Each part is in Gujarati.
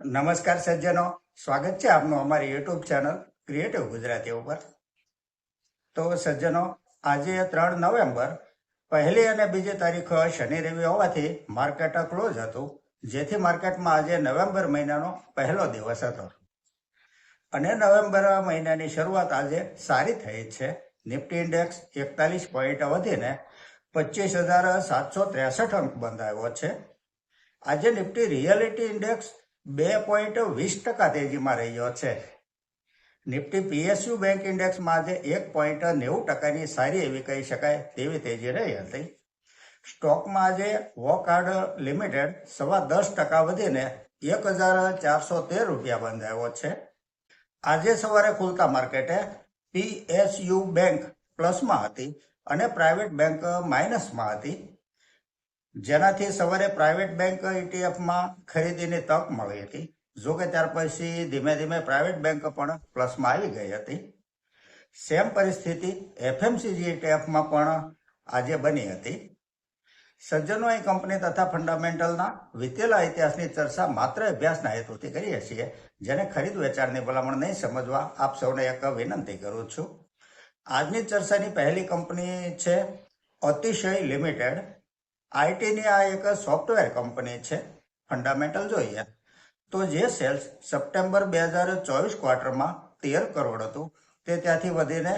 નમસ્કાર સજ્જનો. સ્વાગત છે આપનું અમારી યુટ્યુબ ચેનલ ક્રિએટિવ ગુજરાતી ઉપર. તો સજ્જનો, આજે ત્રણ નવેમ્બર, પહેલી અને બીજી તારીખ શનિ રવિ હોવાથી માર્કેટ ક્લોઝ હતું. જેથી માર્કેટમાં આજે નવેમ્બર મહિનાનો પહેલો દિવસ હતો. અને નવેમ્બર મહિનાની શરૂઆત આજે સારી થઈ છે. નિફ્ટી ઇન્ડેક્સ એકતાલીસ પોઈન્ટ વધીને પચીસ હજાર સાતસો ત્રેસઠ અંક બંધાયો છે. આજે નિફ્ટી રિયાલિટી ઇન્ડેક્સ બે પોઈન્ટ વીસ ટકા તેજીમાં રહ્યો છે. નિફ્ટી પીએસયુ બેંક ઇન્ડેક્સમાં આજે એક પોઈન્ટ નેવું ટકાની સારી એવી કહી શકાય તેવી તેજી રહી હતી. સ્ટોકમાં આજે વોકાર્ડ લિમિટેડ સવા દસ ટકા વધીને એક હજાર ચારસો તેર રૂપિયા બંધાયો છે. આજે સવારે ખુલતા માર્કેટે પીએસયુ બેંક પ્લસમાં હતી અને પ્રાઇવેટ બેંક માઇનસમાં હતી. જેનાથી સવારે પ્રાઇવેટ બેંક ઇટીએફમાં ખરીદીની તક મળી હતી. જો કે ત્યાર પછી ધીમે ધીમે પ્રાઇવેટ બેંક પણ પ્લસમાં આવી ગઈ હતી. સેમ પરિસ્થિતિ એફએમસીજી ઇટીએફમાં પણ આજે બની હતી. સજ્જનો એ કંપની તથા ફંડામેન્ટલના વિતેલા ઇતિહાસની ચર્ચા માત્ર અભ્યાસના હેતુથી કરીએ છીએ, જેને ખરીદ વેચાણની ભલામણ નહીં સમજવા આપ સૌને એક વિનંતી કરું છું. આજની ચર્ચાની પહેલી કંપની છે અતિશય લિમિટેડ આઈટીની આ એક સોફ્ટવેર કંપની છે, ફંડામેન્ટલ જોઈએ. તો જે સેલ્સ સપ્ટેમ્બર બે હજાર ચોવીસ ક્વાર્ટરમાં તેર કરોડ હતું, તે ત્યાંથી વધીને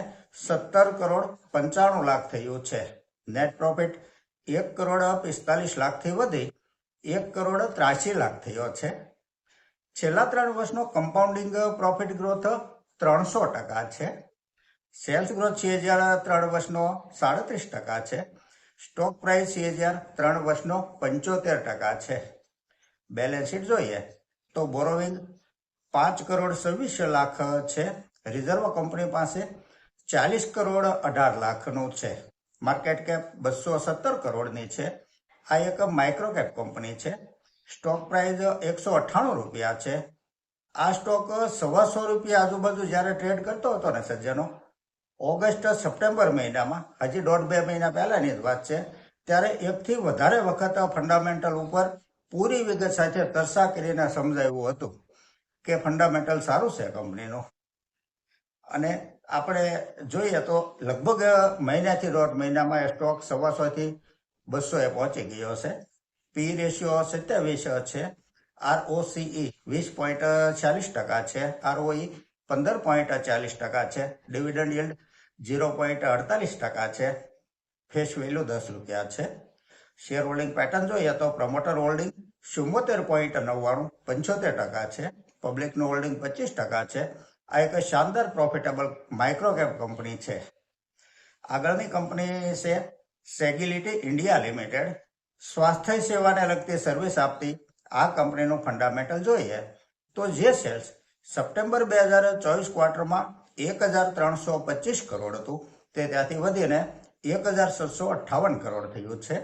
સત્તર કરોડ પંચાણું લાખ થયું છે. નેટ પ્રોફિટ એક કરોડ પિસ્તાલીસ લાખથી વધી, એક કરોડ ત્રાસી લાખ થયો છે. છેલ્લા ત્રણ વર્ષનો કમ્પાઉન્ડિંગ પ્રોફિટ ગ્રોથ ત્રણસો ટકા છે. સેલ્સ ગ્રોથ છે જ્યારે ત્રણ વર્ષનો સાડત્રીસ ટકા છે. સ્ટોક પ્રાઇસ હજાર ત્રણ વર્ષનો પંચોતેર ટકા છે. બેલેન્સ શીટ જોઈએ તો બોરોવિંગ પાંચ કરોડ છવ્વીસ લાખ છે. રિઝર્વ કંપની પાસે ચાલીસ કરોડ અઢાર લાખનું છે. માર્કેટ કેપ બસો સત્તર કરોડની છે. આ એક માઇક્રો કેપ કંપની છે. સ્ટોક પ્રાઇસ એકસો અઠ્ઠાણું રૂપિયા છે. આ સ્ટોક સવાસો રૂપિયા આજુબાજુ જ્યારે ટ્રેડ કરતો હતો ને સજ્જનો ઓગસ્ટ સપ્ટેમ્બર મહિનામાં, હજી દોઢ બે મહિના પહેલાની જ વાત છે, ત્યારે એકથી વધારે વખત ફંડામેન્ટલ ઉપર પૂરી વિગત સાથે તરસા કરીને સમજાવ્યું હતું કે ફંડામેન્ટલ સારું છે કંપનીનું. અને આપણે જોઈએ તો લગભગ મહિનાથી દોઢ મહિનામાં એ સ્ટોક સવાસોથી બસો એ પહોંચી ગયો છે પી રેશિયો સત્યાવીસ છે. આરઓસીઈ વીસ પોઈન્ટ ચાલીસ ટકા છે. આરઓઈ પંદર પોઈન્ટ ચાલીસ ટકા છે. ડિવિડન્ડ yield ઝીરો પોઈન્ટ અડતાલીસ ટકા છે. ફેસ વેલ્યુ દસ રૂપિયા છે. શેર હોલ્ડિંગ પેટર્ન જોઈએ તો પ્રમોટર હોલ્ડિંગ ચુમ્મોતેર પોઈન્ટ નવ્વાણું, પંચોતેર ટકા છે. પબ્લિકનું હોલ્ડિંગ પચીસ ટકા છે. આ એક શાનદાર પ્રોફિટેબલ માઇક્રો કેપ કંપની છે. આગળની કંપની છે સેગિલિટી ઇન્ડિયા લિમિટેડ સ્વાસ્થ્ય સેવાને લગતી સર્વિસ આપતી આ કંપનીનું ફંડામેન્ટલ જોઈએ તો જે સેલ્સ સપ્ટેમ્બર બે હજાર ચોવીસ ક્વાર્ટરમાં એક હજાર ત્રણસો પચીસ કરોડ હતું. તે ત્યાંથી વધીને એક હજાર છસો અઠ્ઠાવન કરોડ થયું છે.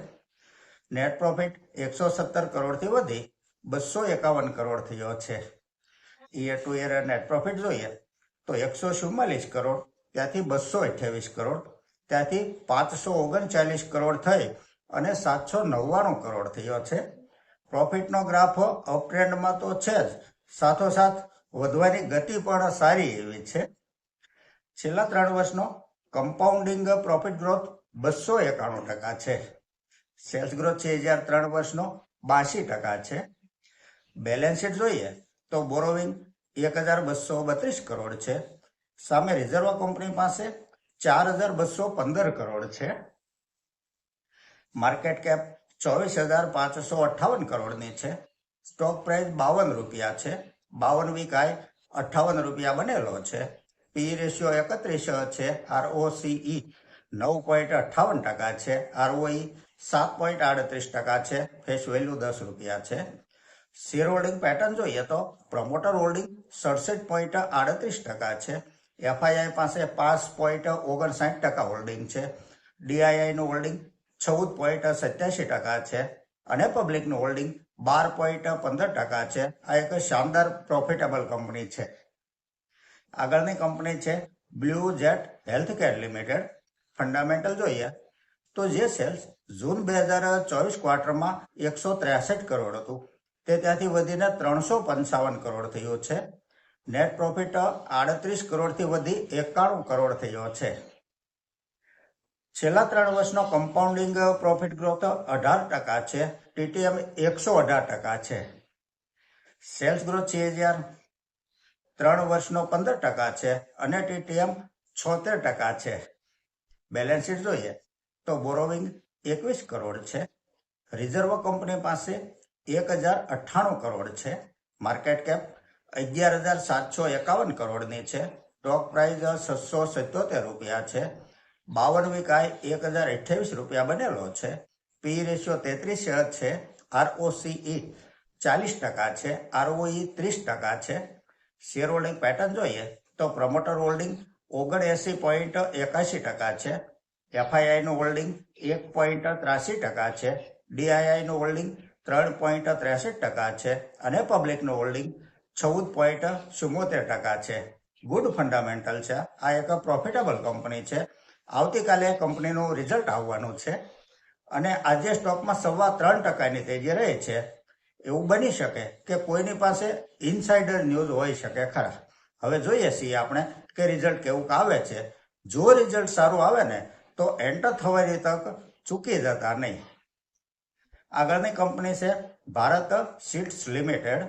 નેટ પ્રોફિટ એકસો સત્તર કરોડથી વધી બસો એકાવન કરોડ થયો છે. Year to year net profit જોઈએ તો એકસો ચુમ્માલીસ કરોડ, ત્યાંથી બસો અઠ્યાવીસ કરોડ, ત્યાંથી પાંચસો ઓગણચાલીસ કરોડ થઈ અને સાતસો નવ્વાણું કરોડ થયો છે. પ્રોફિટનો ગ્રાફ અપટ્રેન્ડમાં તો છે જ. સાથોસાથ વધવાની ગતિ પણ સારી એવી છે. છેલ્લા ત્રણ વર્ષનો કમ્પાઉન્ડિંગ પ્રોફિટ ગ્રોથ બસો એકાણું ટકા છે. સેલ્સ ગ્રોથ છે હજાર ત્રણ વર્ષનો બાસી ટકા છે. બેલેન્સ શીટ જોઈએ તો બોરોવિંગ એક હજાર બસો બત્રીસ કરોડ છે. સામે રિઝર્વ કંપની પાસે ચાર હજાર બસો પંદર કરોડ છે. માર્કેટ કેપ ચોવીસ હજાર પાંચસો અઠ્ઠાવન કરોડની છે. સ્ટોક પ્રાઇસ બાવન રૂપિયા છે. બાવન વીક આય અઠ્ઠાવન રૂપિયા બનેલો છે. પી રેશિયો એકત્રીસ છે આરઓસીઈ નવ પોઈન્ટ અઠ્ઠાવન ટકા છે આરઓઈ સાત પોઈન્ટ આડત્રીસ ટકા છે ફેસ વેલ્યુ દસ રૂપિયા છે. શેર હોલ્ડિંગ પેટર્ન જોઈએ તો પ્રમોટર હોલ્ડિંગ સડસઠ પોઈન્ટ આડત્રીસ ટકા છે એફઆઈઆઈ પાસે પાંચ પોઈન્ટ ઓગણસાઠ ટકા હોલ્ડિંગ છે ડીઆઈઆઈનું હોલ્ડિંગ ચૌદ પોઈન્ટ સત્યાસી ટકા છે અને પબ્લિકનું હોલ્ડિંગ બાર પોઈન્ટ પંદર ટકા છે. આ એક શાનદાર પ્રોફિટેબલ કંપની છે. આગળની કંપની છે Blue Jet Health Care Limited. Fundamental જોઈએ તો જે સેલ્સ જૂન બે હજાર ચોવીસ ક્વાર્ટરમાં એકસો ત્રેસઠ કરોડ હતું. તે ત્યાંથી વધીને ત્રણસો પંચાવન કરોડ થયો છે. નેટ પ્રોફિટ આડત્રીસ કરોડથી વધી એકાણું કરોડ થયો છે. છેલ્લા ત્રણ વર્ષનો કમ્પાઉન્ડિંગ પ્રોફિટ ગ્રોથ અઢાર ટકા છે. ટીટીએમ એકસો અઢાર ટકા છે. સેલ્સ ગ્રોથ છે હજાર. ત્રણ વર્ષનો પંદર ટકા છે અને ટીટીએમ છોતેર ટકા છે. બેલેન્સ શીટ જોઈએ તો બોરોવિંગ એકવીસ કરોડ છે. રિઝર્વ કંપની પાસે એક હજાર અઠ્ઠાણું કરોડ છે. માર્કેટ કેપ અગિયાર હજાર સાતસો એકાવન કરોડની છે. સ્ટોક પ્રાઇસ છસો સિત્તોતેર રૂપિયા છે. બાવન વિકાય એક હજાર અઠ્યાવીસ રૂપિયા બનેલો છે. પી રેશિયો તેત્રીસ છે. આરઓસીઈ ચાલીસ ટકા છે. આરઓઈ ત્રીસ ટકા છે. શેર હોલ્ડિંગ પેટર્ન જોઈએ તો પ્રમોટર હોલ્ડિંગ ઓગણએસી પોઈન્ટ એકાશી ટકા છે. એફઆઈઆઈ નું હોલ્ડિંગ એક પોઈન્ટ ત્રાસી ટકા છે. ડીઆઈઆઈ નું હોલ્ડિંગ ત્રણ પોઈન્ટ ત્રેસઠ ટકા છે અને પબ્લિકનું હોલ્ડિંગ ચૌદ પોઈન્ટ ચુમ્મોતેર ટકા છે. ગુડ ફંડામેન્ટલ છે. આ એક પ્રોફિટેબલ કંપની છે. આવતીકાલે કંપનીનું રિઝલ્ટ આવવાનું છે. અને આજે સ્ટોકમાં સવા ત્રણ ટકાની તેજી રહે છે. એવું બની શકે કે કોઈની પાસે ઇનસાઇડર ન્યૂઝ હોઈ શકે ખરા. હવે જોઈએ છીએ આપણે કે રિઝલ્ટ કેવું આવે છે. જો રિઝલ્ટ સારું આવે ને, તો એન્ટર થવાની તક ચૂકી જતા નહીં. આગળની કંપની છે ભારત સીટ્સ લિમિટેડ.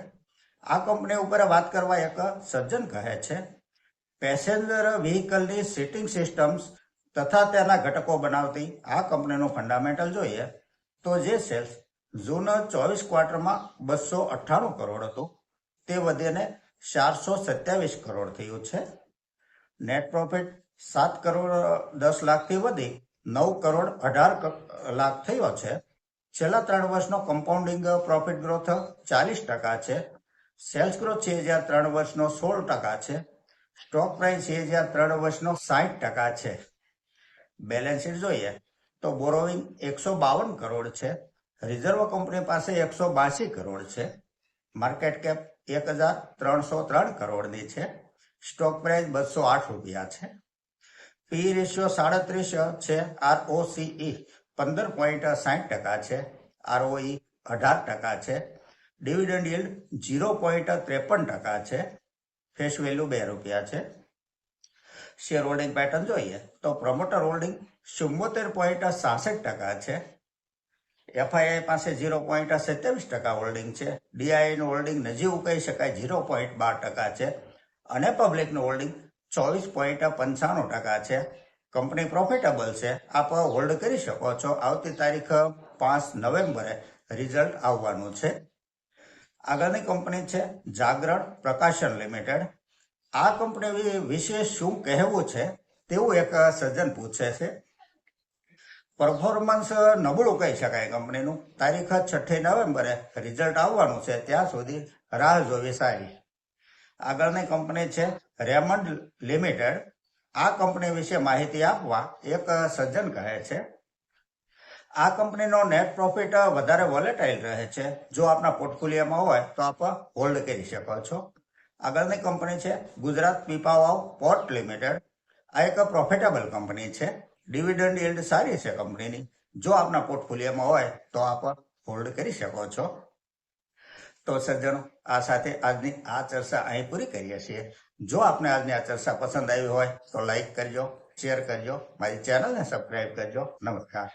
આ કંપની ઉપર વાત કરવા એક સજ્જન કહે છે, પેસેન્જર વ્હીકલની સીટિંગ સિસ્ટમ્સ તથા તેના ઘટકો બનાવતી આ કંપનીનું ફંડામેન્ટલ જોઈએ તો જે સેલ્સ જૂન ચોવીસ ક્વાર્ટરમાં બસો અઠ્ઠાણું કરોડ હતું. તે વધીને ચારસો સત્યાવીસ કરોડ થયું છે. નેટ પ્રોફિટ સાત કરોડ, દસ લાખથી વધી નવ કરોડ અઢાર લાખ થયો છે. છેલ્લા ત્રણ વર્ષનો કમ્પાઉન્ડિંગ પ્રોફિટ ગ્રોથ ચાલીસ ટકા છે. સેલ્સ ગ્રોથ છે હજાર ત્રણ વર્ષનો સોળ ટકા છે. સ્ટોક પ્રાઇસ છે હજાર ત્રણ વર્ષનો સાઠ ટકા છે. બેલેન્સ શીટ જોઈએ તો બોરોવિંગ એકસો બાવન કરોડ છે. રિઝર્વ કંપની પાસે એકસો બાસી કરોડ છે. માર્કેટ કેપ એક હજાર ત્રણસો ત્રણ કરોડની છે. સ્ટોક પ્રાઇસ બસો આઠ રૂપિયા છે. પી રેશિયો સાડત્રીસ છે. આરઓસીઈ પંદર પોઈન્ટ સાઠ ટકા છે. આરઓઈ અઢાર ટકા છે. ડિવિડન્ડ યીલ્ડ ઝીરો પોઈન્ટ ત્રેપન ટકા છે. ફેસ વેલ્યુ બે રૂપિયા છે. શેર હોલ્ડિંગ પેટર્ન જોઈએ તો પ્રમોટર હોલ્ડિંગ ચુમ્મોતેર પોઈન્ટ સાસઠ ટકા છે. એફઆઈઆઈ પાસે ઝીરો પોઈન્ટ સત્યાવીસ ટકા હોલ્ડિંગ છે. ડીઆઈનું હોલ્ડિંગ નજીવું કહી શકાય ઝીરો પોઈન્ટ બાર ટકા છે. અને પબ્લિકનું હોલ્ડિંગ ચોવીસ પોઈન્ટ પંચાણું ટકા છે. કંપની પ્રોફિટેબલ છે. આપ હોલ્ડ કરી શકો છો. આવતી તારીખ પાંચ નવેમ્બરે રિઝલ્ટ આવવાનું છે. આગળની કંપની છે જાગરણ પ્રકાશન લિમિટેડ આ કંપની વિશે શું કહેવું છે તેવું એક સજ્જન પૂછે છે. પરફોર્મન્સ નબળું કહી શકાય કંપનીનું. તારીખ છઠ્ઠી નવેમ્બરે રિઝલ્ટ આવવાનું છે. ત્યાં સુધી રાહ જોવી સારી. આગળની કંપની છે રેમંડ લિમિટેડ. આ કંપની વિશે માહિતી આપવા એક સજ્જન કહે છે, આ કંપનીનો નેટ પ્રોફિટ વધારે વોલેટાઇલ રહે છે. જો આપના પોર્ટફોલિયોમાં હોય તો આપ હોલ્ડ કરી શકો છો. આગળની કંપની છે ગુજરાત પીપાવાવ પોર્ટ લિમિટેડ. આ એક પ્રોફિટેબલ કંપની છે. ડિવિડન્ડ યીલ્ડ સારી છે કંપનીની જો આપના પોર્ટફોલિયોમાં હોય, તો આપ હોલ્ડ કરી શકો છો. તો સજ્જનો, આ સાથે આજની આ ચર્ચા અહીં પૂરી કરીએ છીએ. જો આપને આજની આ ચર્ચા પસંદ આવી હોય, તો લાઈક કરજો શેર કરજો, મારી ચેનલને સબસ્ક્રાઈબ કરજો. નમસ્કાર.